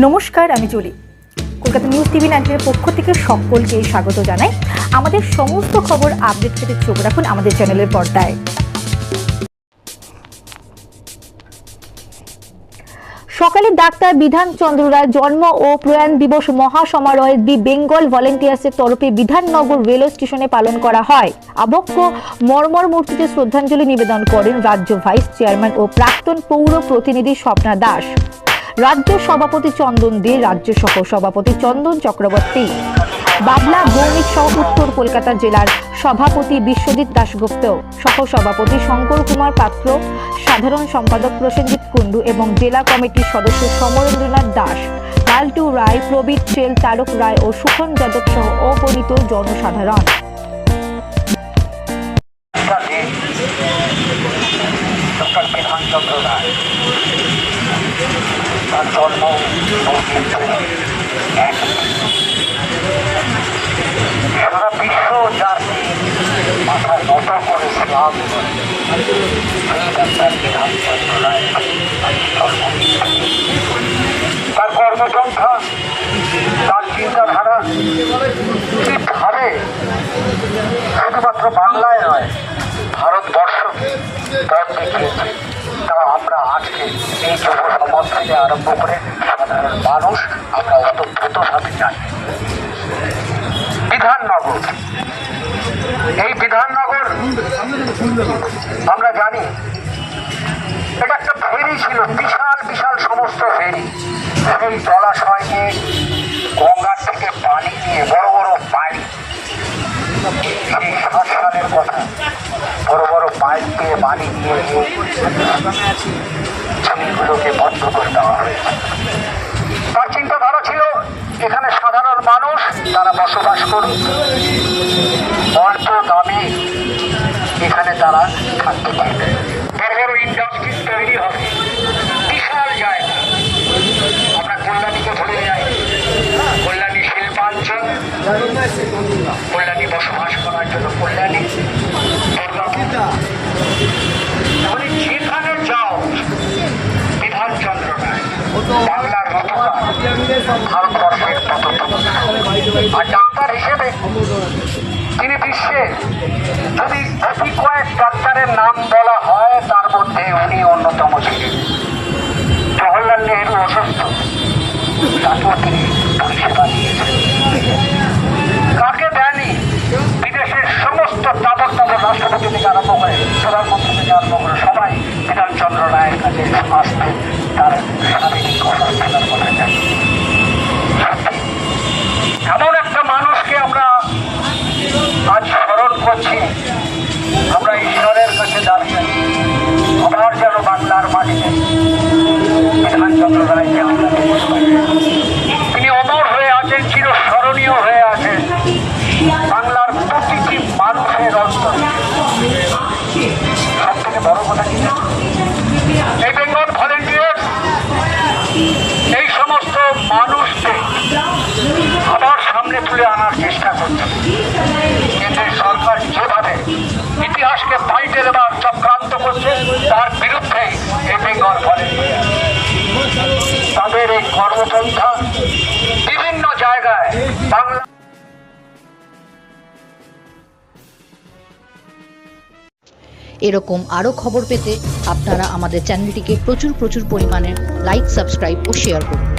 নমস্কার, আমি Juli. Kolkata news TV নাইনটিনের পক্ষ থেকে সকলকে স্বাগত জানাই। আমাদের সমস্ত খবর আপডেট পেতে চোখ রাখুন আমাদের চ্যানেলের পর্দায়। সকালে ডাক্তার বিধান চন্দ্র রায় জন্ম ও প্রয়াণ দিবস মহাসমারোহে দি বেঙ্গল ভলেন্টিয়ার্সের তরফে বিধাননগর রেলওয়ে স্টেশনে পালন করা হয়। আবক্ষ মর্মর মূর্তিতে শ্রদ্ধাঞ্জলি নিবেদন করেন রাজ্য ভাইস চেয়ারম্যান ও প্রাক্তন পৌর প্রতিনিধি স্বপ্না দাস। রাজ্য সভাপতি চন্দন দে রাজ্য সহ সভাপতি চন্দন চক্রবর্তী। বাবলা, ভৌমিক সহ উত্তর কলকাতা জেলার সভাপতি বিশ্বজিৎ দাশগুপ্ত সহ সভাপতি শঙ্কর কুমার পাত্র, সাধারণ সম্পাদক প্রসেনজিৎ কুণ্ডু এবং জেলা কমিটির সদস্য সমরেন্দ্রনাথ দাস, লালটু রায়, প্রবীর চেল তারক রায় ও সুখন যাদব সহ অগণিত জনসাধারণ। বিধানচন্দ্র রায় তার জন্ম সারা বিশ্ব যার মাথা নত করে স্লাম ডাক্তার রায় তার তার চিন্তাধারা কীভাবে শুধুমাত্র বাংলায় নয় ভারতবর্ষকে দেখিয়েছে। তা আমরা আজকে এই সমাজ থেকে আরম্ভ করে সাধারণ মানুষ আমরা অতপ্রতভাবে জানি বিধাননগর। এই বিধাননগর, আমরা জানি, এটা একটা ফেরি ছিল, বিশাল বিশাল সমস্ত ফেরি। সেই জলাশয়কে গঙ্গার ঝিলগুলোকে বন্ধ করে দেওয়া হয়েছে। তার চিন্তাধারা ছিল, এখানে সাধারণ মানুষ, তারা বসবাস করুন অল্প দামে এখানে তারা থাকতে পারবে বড় বড় ইন্ডাস্ট্রি তৈরি হবে কল্যাণী বসবাস করার জন্য কল্যাণী মানে যেখানে যাও, বিধানচন্দ্র রায় ভারতবর্ষের ডাক্তার হিসেবে তিনি বিশ্বে যদি অতি কয়েক ডাক্তারের নাম বলা হয়, তার মধ্যে উনি অন্যতম ছিলেন। জওহরলাল নেহরু অসুস্থ তাকেও তিনি করছি কর্মপন্থা বিভিন্ন জায়গায় বাংলা এরকম আরও খবর পেতে আপনারা আমাদের চ্যানেলটিকে প্রচুর প্রচুর পরিমাণে লাইক, সাবস্ক্রাইব ও শেয়ার করুন।